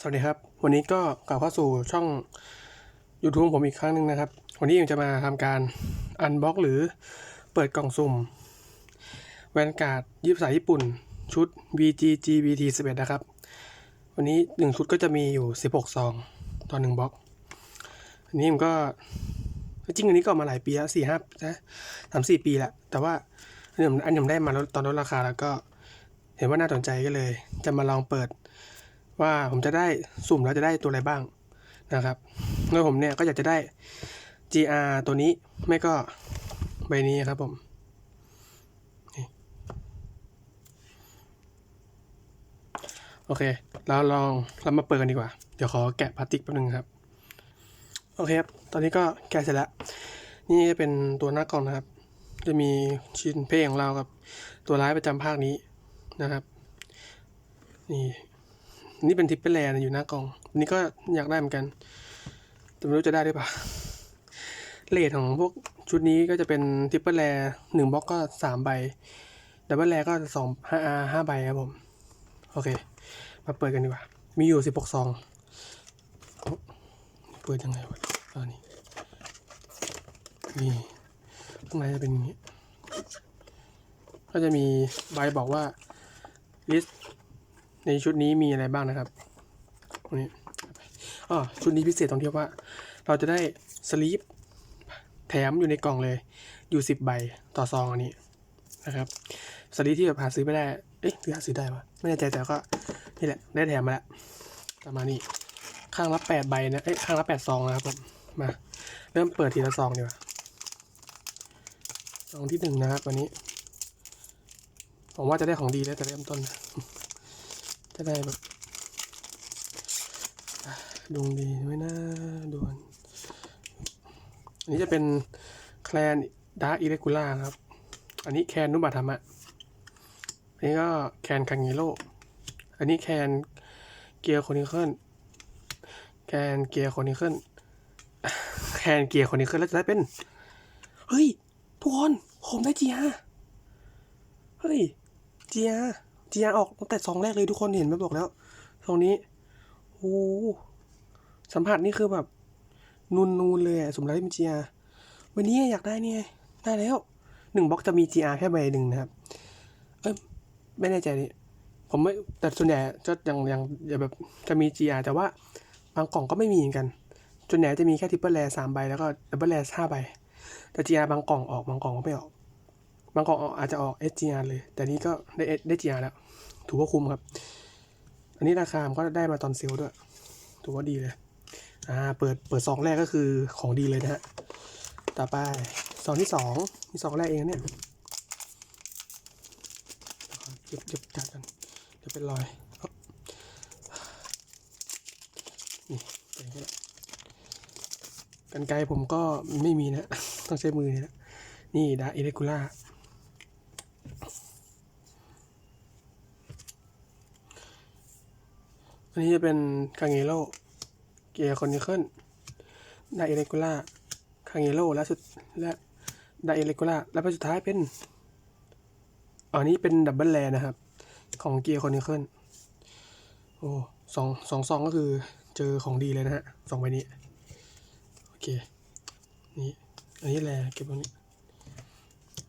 สวัสดีครับ วันนี้ก็กลับเข้าสู่ช่อง YouTube ผมอีกครั้งหนึ่งนะครับ วันนี้ผมจะมาทำการอันบ็อกหรือเปิดกล่องสุ่มแวนการ์ดยิบสายญี่ปุ่น ชุด VGG VT 11นะครับ วันนี้ 1 ชุดก็จะมีอยู่ 16 ซองต่อ1บล็อกอันนี้ผมก็จริงอันนี้ก็มาหลายปีแล้วสี่ห้าสามสี่ปีแล้วแต่ว่าอันนี้ผมอันนี้ผมได้มาตอนลดราคาแล้วก็เห็นว่าน่าสนใจก็เลย จะมาลองเปิด ว่าผมจะได้สุ่มแล้วจะได้ตัวอะไรบ้างนะครับโดยผมเนี่ยก็อยากจะได้ GR ตัวนี้ไม่ก็ใบนี้ครับผมโอเค เราลองเรามาเปิดกันดีกว่า เดี๋ยวขอแกะพลาสติกแป๊บนึงครับ โอเคครับ ตอนนี้ก็แกะเสร็จแล้ว นี่จะเป็นตัวหน้ากล่องนะครับ จะมีชิ้นเพลงของเรากับ ตัวร้ายประจำภาคนี้นะครับ นี่ นี่เป็นทิปเปิลแลนอยู่หน้ากองนนี้ก็อยากได้เหมือนกันแต่ไม่รู้จะได้หรือเปล่าเลทของพวกชุดนี้ก็จะเป็นทิปเปิลแลหนึ่งบล็อกก็สามใบดับเบิลแลก็สองห้าห้าใบครับผม โอเค มาเปิดกันดีกว่า มีอยู่สิบหกซองเปิดยังไงวะตอนนี้นี่ข้างในจะเป็นอย่างนี้ ก็จะมีใบบอกว่า list ในชุดนี้มีอะไรบ้างนะครับตรงนี้อ๋อชุดนี้พิเศษตรงที่ว่า เราจะได้สลีปแถมอยู่ในกล่องเลย อยู่สิบใบต่อซองอันนี้นะครับสลีปที่แบบหาซื้อไม่ได้ เอ๊ะหรือหาซื้อได้วะไม่แน่ใจแต่ก็นี่แหละได้แถมมาแล้วประมาณนี้ข้างละแปดใบนะเอ้ยข้างละแปดซองนะครับผมมาเริ่มเปิดทีละซองดีกว่าซองที่หนึ่งนะครับวันนี้ผมว่าจะได้ของดีแล้วแต่เริ่มต้น จะได้แบบดวงดีไหมนะดวน อันนี้จะเป็นแคลนดาร์อิเลกูล่าครับ อันนี้แคนนุบัธรรมะ อันนี้ก็แคนคังเงโรอันนี้แคนเกียร์โคนิเคิลแคนเกียร์โคนิเคิลแคนเกียร์โคนิเคิลแล้วจะได้เป็น เฮ้ย ทุกคน ผมได้จีฮเฮ้ยจีฮ จีฮออกตั้งแต่ซองแรกเลยทุกคนเห็นไหมบอกแล้วซองนี้โอ้โหสัมผัสนี่คือแบบนูนนูนๆเลยสมแล้วที่มี GR วันนี้อยากได้เนี่ยได้แล้วหนึ่งบล็อกจะมี GR แค่ใบหนึ่งนะครับ เอ้ยไม่แน่ใจนี่ผมไม่แต่ส่วนใหญ่จะยังยังจะแบบจะมี GR แต่ว่าบางกล่องก็ไม่มีเหมือนกันส่วนใหญ่จะมีแค่ทิปเปิลแลสามใบแล้วก็ดับเบิลแลห้าใบแต่ GR บางกล่องออกบางกล่องก็ไม่ออกบางกล่องออกอาจจะออก SGR เลย แต่นี้ก็ได้ได้ GR แล้ว ถือว่าคุ้มครับ อันนี้ราคามันก็ได้มาตอนเซลล์ด้วย ถือว่าดีเลย อ่า เปิด เปิดซองแรกก็คือของดีเลยนะฮะ ต่อไปซองที่สองมีซองแรกเองเนี่ยเก็บเก็บจัดกันเดี๋ยวเป็นรอยนี่เป็นแค่กันไกลผมก็ไม่มีนะ ต้องใช้มือนี่แหละนี่ดาอิเลกูล่า อันนี้จะเป็นคางเงโร่เกียร์คอนนิเคิลไดเอเลกูล่าคางเงโร่และสุดและไดเอเลกูล่าและไปสุดท้ายเป็นอ๋อนี้เป็นดับเบิลแลนะครับ ของเกียร์คอนนิเคิลโอ้สองสองซองก็คือเจอของดีเลยนะฮะสองใบนี้ โอเค นี่ อันนี้แลเก็บตรงนี้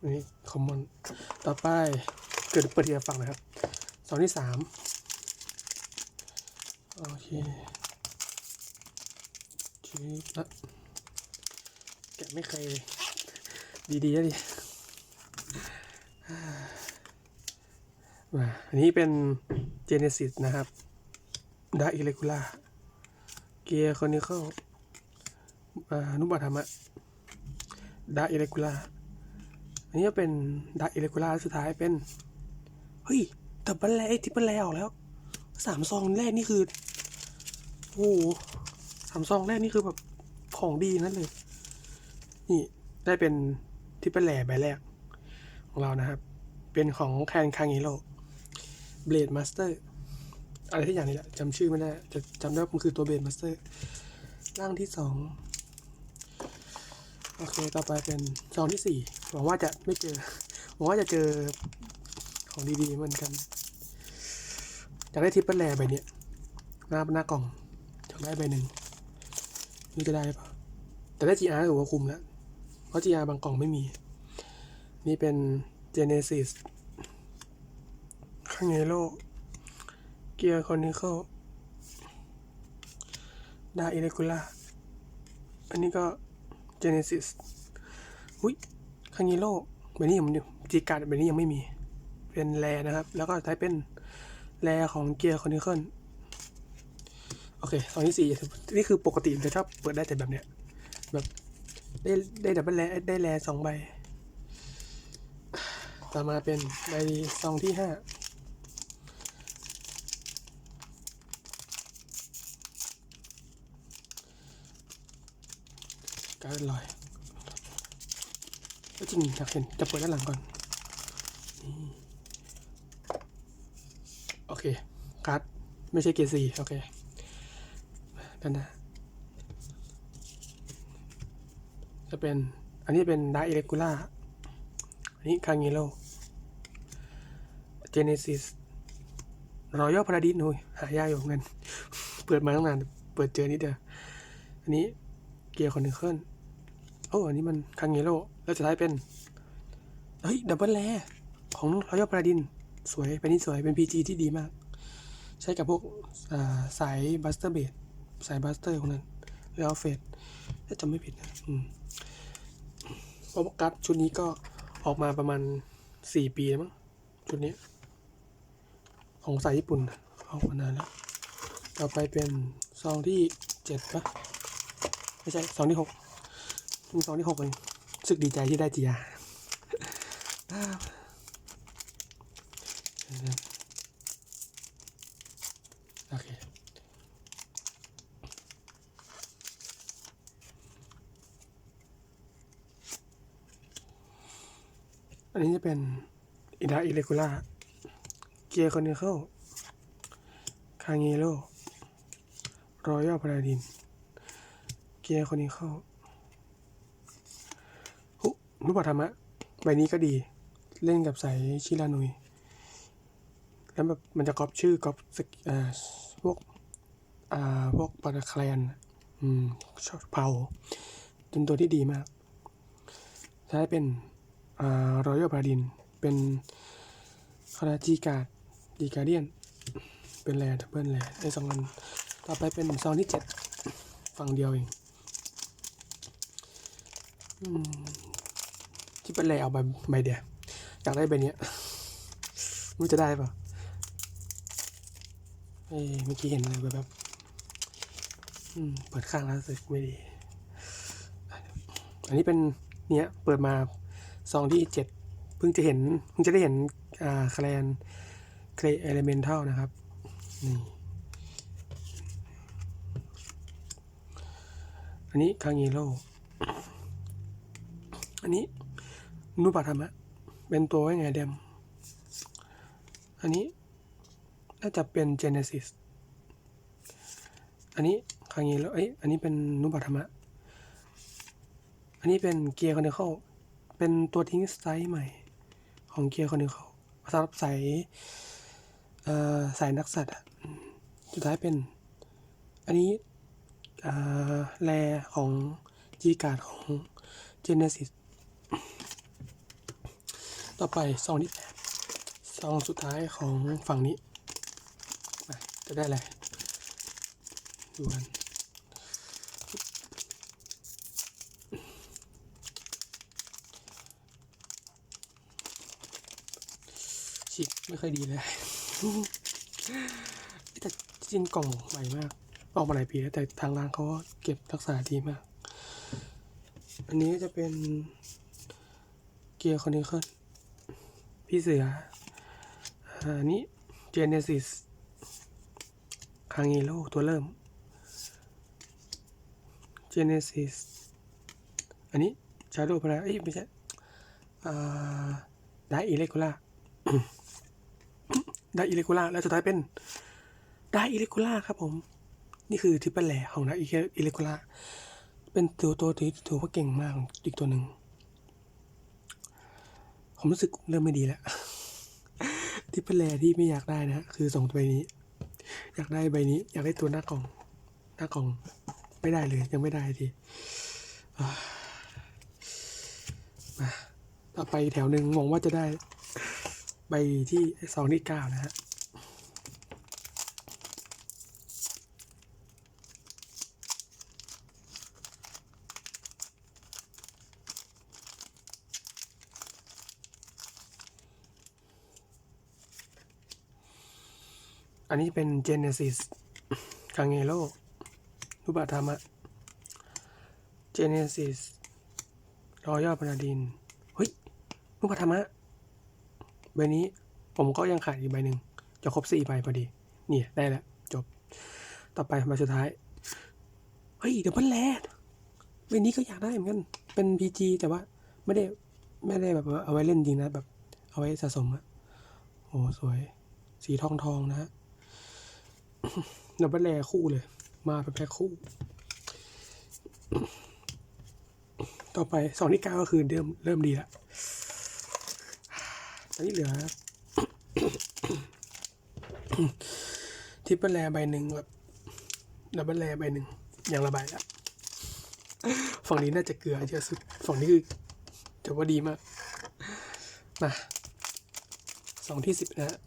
อันนี้คอมมอน ต่อไปเกิดเปิดทีละฝั่งนะครับ ซองที่สาม โอเคชีบละแกะไม่เคยดีๆนะดิมาอันนี้เป็น Genesis นะครับดาอิเลกูล่าเกียร์คอนิเคิลอ่านุบัธรรมะดาอิเลกูล่าอันนี้ก็เป็นดาอิเลกูล่าสุดท้ายเป็น เฮ้ยดับเบิลแลไอ้ทิปเปิลแลออกแล้วสามซองแรกนี่คือ โอ้โหสามซองแรกนี่คือแบบของดีนั่นเลย นี่ได้เป็นทิปเปิลแลใบแรก ของเรานะครับ เป็นของแคนคาง i โ o เบลดมาสเตอร์อะไรที่อย่างนี้แหละจำชื่อไม่ได้จะจำได้ว่ามันคือตัวเบลดมาสเตอร์ร่างที่สองโอเค ต่อไปเป็นซองที่สี่หวังว่าจะไม่เจอหวังว่าจะเจอของดีๆเหมือนกันอยากได้ทิปเปิลแลใบเนี้ยหน้าหน้ากล่อง อยากได้ใบหนึ่งนี่จะได้ปล่าแต่ได้ GR ถือว่าคุ้มแล้ว เพราะ GR บางกล่องไม่มี นี่เป็น Genesis ข้างในโลกเกียร์คอนิเคิลดาอิเลกูล่าอันนี้ก็ Genesis อุ้ยข้างในโลกใบนี้ยังจีการ์ดใบนี้ยังไม่มี เป็นแรนะครับ แล้วก็ใช้เป็นแรของเกียร์คอนนิเคิล โอเคตอนที่สี่นี่คือปกติจะชอบเปิดได้แต่แบบเนี้ย แบบได้ได้ดับเบิลแรได้แรสองใบ ต่อมาเป็นใบซองที่ห้าการลอยก็จริงอยากเห็นจะเปิดด้านหลังก่อน โอเคการ์ดไม่ใช่เกรดสีโอเค ด้านน้าจะเป็นอันนี้เป็นดาอิเลกูล่าอันนี้คาง i โ o เจเนซิสรอยัลพาราดิสนุยหายากอยู่เหมือนเปิดมาตั้งนาน เปิดเจอนิดเดียวอันนี้เกียร์คอนเนคเคิลโอ้อันนี้มันคาง i โ o แล้วจะท้ายเป็น เฮ้ย ดับเบิลแลของรอยัลพาราดิน สวยเป็นนี่สวยเป็น PG ที่ดีมาก ใช้กับพวกสายบัสเตอร์เบด สายบัสเตอร์ของนั้นหรืออัลเฟดถ้าจำไม่ผิดนะอืมเพราะว่าการ์ดชุดนี้ก็ออกมาประมาณสี่ปีแล้วมั้งชุดนี้ ของสายญี่ปุ่นออกมานานแล้ว ต่อไปเป็นซองที่เจ็ดปะไม่ใช่ซองที่หกมีซองที่หกเองสึกดีใจที่ได้จียาโอเค อันนี้จะ เป็นอิดาอิเลกูล่าเกียร์คอนเนเคิลคาง i โ o รอยัลพาราดิน เกียร์คอนเนเคิลหุนุปธรรมะ ใบนี้ก็ดี เล่นกับสายชิรานุย แล้วแบบมันจะก๊อปชื่อก๊อปสกอ่าพวกอ่าพวกปาราแคลนอืมชอบเผาเป็นตัวที่ดีมากใช้เป็น รอยัลพาดิน เป็นคาราจีกาดดีการเดียน เป็นแรดับเบิลแรไอ้สองอันต่อไปเป็นซองที่เจ็ดฝั่งเดียวเองอที่เป็นแรเอาใบใบเดียวอยากได้ใบเนี้ยม่รู้จะได้ปะเอ้เมื่อกี้เห็นอะไรแบบเปิดข้างแล้วรู้สึกไม่ดี อันนี้เป็นเนี้ยเปิดมา ซองที่เจ็ดเพิ่งจะเห็นเพิ่งจะได้เห็นอ่าแคลนเคลเอเลเมนทัลนะครับ นี่ อันนี้คาง i โ o อันนี้นุปธรรมะ เป็นตัวไว้ไงเดม อันนี้น่าจะเป็น Genesis อันนี้คาง i โ o เอ้ยอันนี้เป็นนุปธรรมะ อันนี้เป็นเกียร์คอนเนค l เป็นตัวทิ้งไซส์ใหม่ ของเกียร์คอนเนค l สำหรับสายเอ่อสายนักสัตว์อะสุดท้ายเป็น อันนี้แรของจีการ์ดของ Genesis ต่อไปซองที่แปดซองสุดท้ายของฝั่งนี้ จะได้อะไรดูกัน ไม่ค่อยดีเลยแต่จริงกล่องใหม่มาก ออกมาหลายปีแล้วแต่ทางร้านเขาก็เก็บรักษาดีมาก อันนี้จะเป็นเกียร์คอนเนคเคิลพี่เสืออันนี้ Genesis คาง i โ o ตัวเริ่ม Genesis อันนี้ Shadow p l a เอ้ยไม่ใช่อ่าไดอิเล็ก u ล่า ได้อิเลกูล่าแล้วสุดท้ายเป็นได้อิเลกูล่าครับผม นี่คือทิปเปิลแหล่ของได้อิเลกูล่าเป็นตัวตัวที่ถือว่าเก่งมากอีกตัวหนึ่งผมรู้สึกเริ่มไม่ดีแล้วทิปเปิลแหล่ที่ไม่อยากได้นะคือสองตัวนี้ อยากได้ใบนี้ อยากได้ตัวหน้ากล่องหน้ากล่องไม่ได้เลยยังไม่ได้ทีอ่ามาต่อไปแถวหนึ่งมองว่าจะได้ ใบที่สองที่เก้านะฮะอันนี้เป็น Genesis คางเงโ o รูปธรรมะ Genesis รอย่อพนาดิน เฮ้ยรูปธรรมะ ใบนี้ผมก็ยังขาดอีกใบหนึ่งจะครบสี่ใบพอดี เนี่ยได้แล้วจบ ต่อไปใบสุดท้าย เฮ้ยเดี๋ยวมันแลดใบนี้ก็อยากได้เหมือนกัน เป็น PG แต่ว่าไม่ได้ไม่ได้แบบเอาไว้เล่นจริงนะ แบบ เอาไว้สะสมอะโอ้สวย สีทองทองนะฮะดับเบิลแรคู่เลย มาเป็นแพ็คคู่ ต่อไปสองที่เก้าก็คือเริ่มเริ่มดีแล้ว อันนี้เหลือทิปเปอร์แลใบหนึ่งแบบดับเบิลแลใบหนึ่งอย่างละใบละฝั่งนี้น่าจะเกลือเยอะสุด ฝั่งนี้คือจะว่าดีมากนะสองที่สิบนะฮะ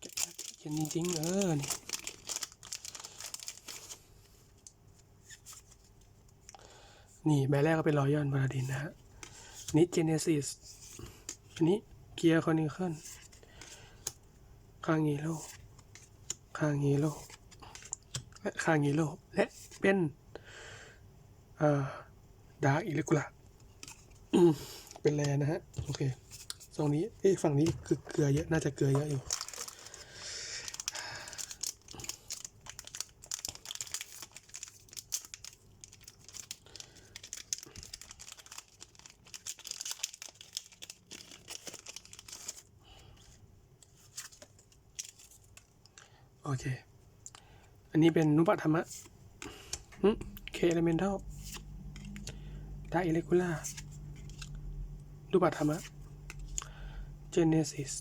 เก็บมาเขียน จริงๆเออนี่นี่ใบแรกก็เป็นรอยอนบาราดินนะฮะนี้เจเนซิสอันนี้เกียร์คอนิเคิลคางฮีโร่คางฮีโร่และคางฮีโร่และเป็นเอ่อดาร์กอิเลกุล่าเป็นแรนะฮะ โอเคตรงนี้เอ้ยฝั่งนี้คือเกลือเยอะ น่าจะเกลือเยอะอยู่ นี้เป็นนุปธรรมะเคเอเลเมนทัลดาอิเลกูล่านุปธรรมะเจเนซิส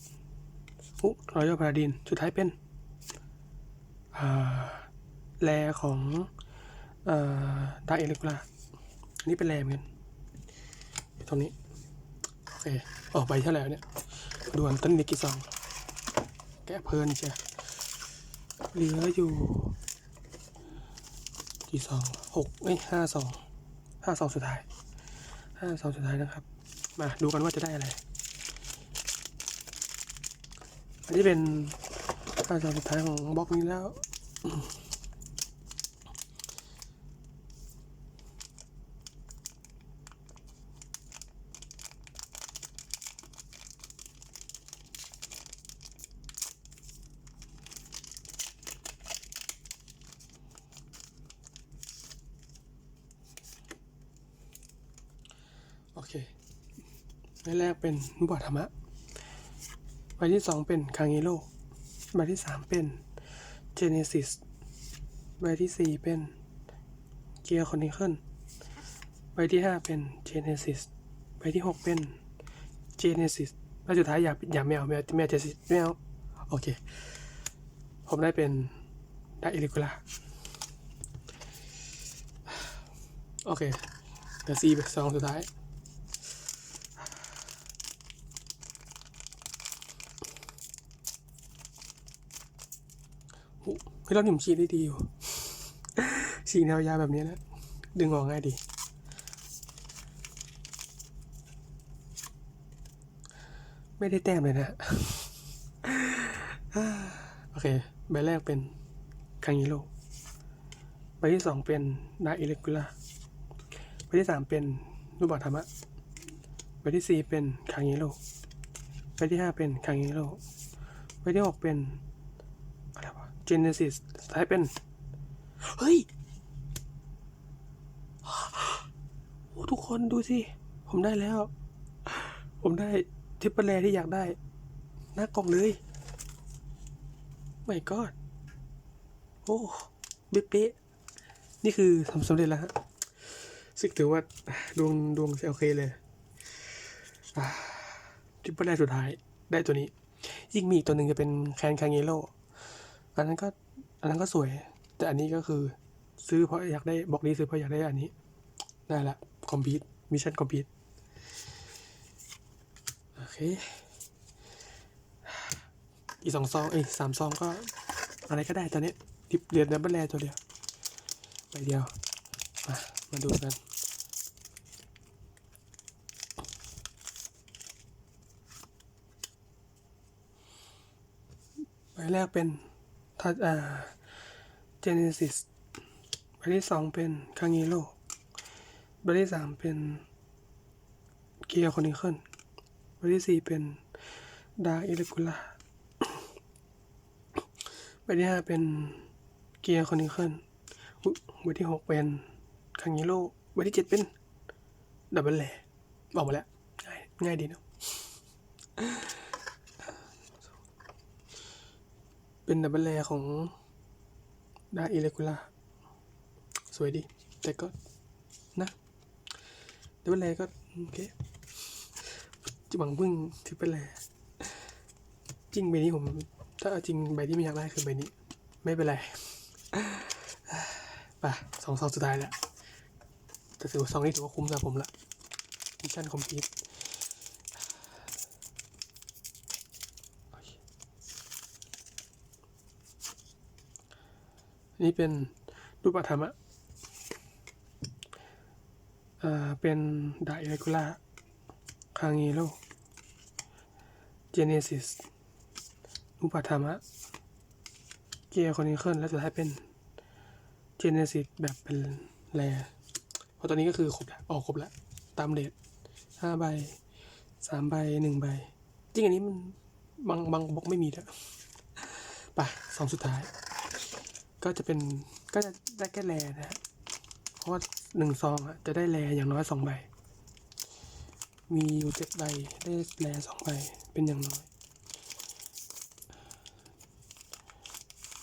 อุรอยพาราดิน สุดท้ายเป็นแรของดาอิเลกูล่าอันนี้เป็นแรเหมือนกันอยู่ตรงนี้ โอเค ออกไปเท่าไหร่วเนี่ยด่วนต้นนิกกี่ซอง แกะเพลินเชียเหลืออยู่ กี่สองหกเอ้ยห้าสองห้าสองสุดท้ายห้าสองสุดท้ายนะครับ มาดูกันว่าจะได้อะไร อันนี้เป็นห้าสองสุดท้ายของบล็อกนี้แล้ว โอเคใบแรก เป็นนุบะธรรมะ ใบที่สองเป็นคาง g โ r ใบที่สามเป็นเจเนซิสใบที่สี่เป็นเกียร์คอนิเคิลใบที่ห้าเป็นเจเนซิสใบที่หกเป็นเจเนซิสใบสุดท้ายอย่าอย่าไม่เอาไม่เอาไม่เจเนซิสไม่เอาโอเค ผมได้เป็นได้อิลิกุล่าโอเคเดี๋ยวซีไปสองสุดท้าย เฮ้ยเราหนุ่มฉีดได้ดีอยู่ฉีดแนวยาวแบบนี้นะดึงออกง่ายดี ไม่ได้แต้มเลยนะ โอเค ใบแรกเป็นคัง g โ r ใบที่สองเป็นดาอิเลกุล่าใบที่สามเป็นรูปบัตธรรมะใบที่สี่เป็นคัง g โ r ใบที่ห้าเป็นคัง g โ r ใบที่หกเป็น Genesis สายเป็น เฮ้ยโอ้ทุกคนดูสิ ผมได้แล้ว ผมได้ทิปเปอร์แรที่อยากได้ หน้ากล่องเลยไม่กอดโอ้เป๊ะๆนี่คือทำสำเร็จแล้วฮะซึ่งถือว่าดวงดวงโอเคเลยทริปเปิลแรกสุดท้ายได้ตัวนี้ ยิ่งมีอีกตัวหนึ่งจะเป็นแคนคางเงโล อันนั้นก็อันนั้นก็สวย แต่อันนี้ก็คือซื้อเพราะอยากได้บอกนี้ซื้อเพราะอยากได้อันนี้ ได้ละคอมพิวต์มิชชั่นคอมพิวต์โอเค อีสองซองเอ้ยสามซองก็อะไรก็ได้ตอนนี้ดิบเรียนดับเบิลแรตัวเดียวไปเดียว มา มาดูกันใบแรกเป็น ทัอ่าเจเนซิสใบที่สองเป็นคาง e โ o ใบที่สามเป็นเกียร์คอนิเคิลใบที่สี่เป็นดาร์อิเลกูล่าใบที่ห้าเป็นเกียร์คอนิเคิลใบที่หกเป็นคาง e โ o ใบที่เจ็ดเป็นดับเบิลแลออกมาแล้วง่ายง่ายดีเนาะ เป็นดับเบิลแลของดาอิเลกูล่าสวยดี แต่ก็นะดับเบิลแลก็โอเคจะหวังพึ่งทริปเปิลแลจริงใบนี้ผม ถ้าจริงใบที่ไม่อยากได้คือใบนี้ ไม่เป็นไรไปสองซองสุดท้ายแล้วแต่ถือว่าซองนี้ถือว่าคุ้มสำหรับผมละมิชชั่นคอมพลีท นี่เป็นรูปธรรมะอ่า เป็นไดเรกูล่าคาง e โ o เจเนซิสรูปธรรมะเกียร์คอนิเคิลแล้วสุดท้ายเป็นเจเนซิสแบบเป็นแรเพราะตอนนี้ก็คือครบแล้วออกครบแล้ว ตามเดทห้าใบสามใบหนึ่งใบ จริงอันนี้มันบางบางบล็อกไม่มีด้วยไปสองสุดท้าย ก็จะเป็นก็จะได้แค่แลนะฮะเพราะว่าหนึ่งซองอะจะได้แลอย่างน้อยสองใบ มีอยู่เจ็ดใบได้แลสองใบเป็นอย่างน้อย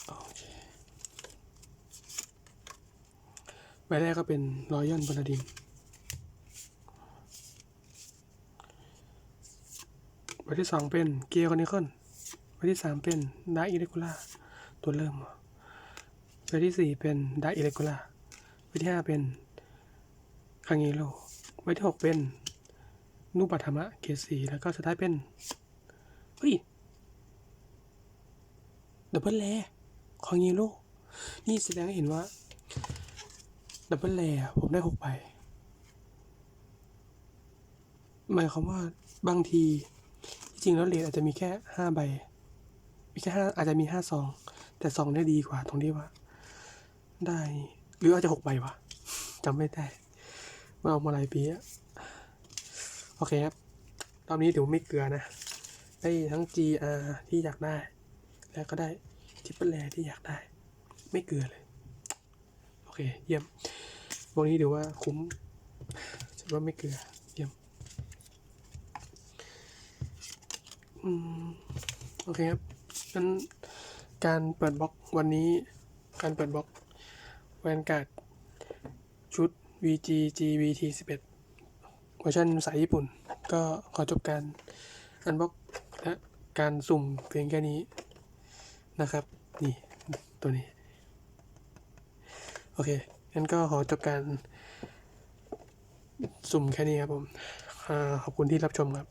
โอเคใบแรกก็เป็นรอยยอนบนาดินใบที่สองเป็นเกียร์คอนิคิลใบที่สามเป็นดาร์อิเรกูล่าตัวเริ่มเห รอใบที่สี่เป็นไดอิเลกูล่าใบที่ห้าเป็นคางเงโลใบที่หกเป็นนูปัทมะเกสีแล้วก็สุดท้ายเป็นเฮ้ยดับเบิลแลคางเงโลนี่แสดงให้เห็นว่าดับเบิลแลผมได้หกใบหมายความว่าบางทีจริงแล้วเลทอาจจะมีแค่ห้าใบ มีแค่ห้าอาจจะมีห้าซอง แต่ซองได้ดีกว่าตรงที่ว่า ได้ หรืออาจจะหกใบวะจำไม่ได้มาเอามาหลายปีอะโอเคครับตอนนี้ถือว่าไม่เกลือนะ ได้ทั้ง GR ที่อยากได้ แล้วก็ได้ทิปเปิลแลที่อยากได้ ไม่เกลือเลย โอเค เยี่ยมวันนี้ถือว่าคุ้มถือว่าไม่เกลือ เยี่ยม อืม โอเคครับงั้นการเปิดบล็อกวันนี้ การเปิดบล็อก แวนการ์ดชุด VG GVT 11เวอร์ชันภาษาญี่ปุ่น ก็ขอจบการอันบล็อกและการสุ่มเพียงแค่นี้นะครับ นี่ตัวนี้ โอเค งั้นก็ขอจบการสุ่มแค่นี้ครับผมอขอบคุณที่รับชมครับ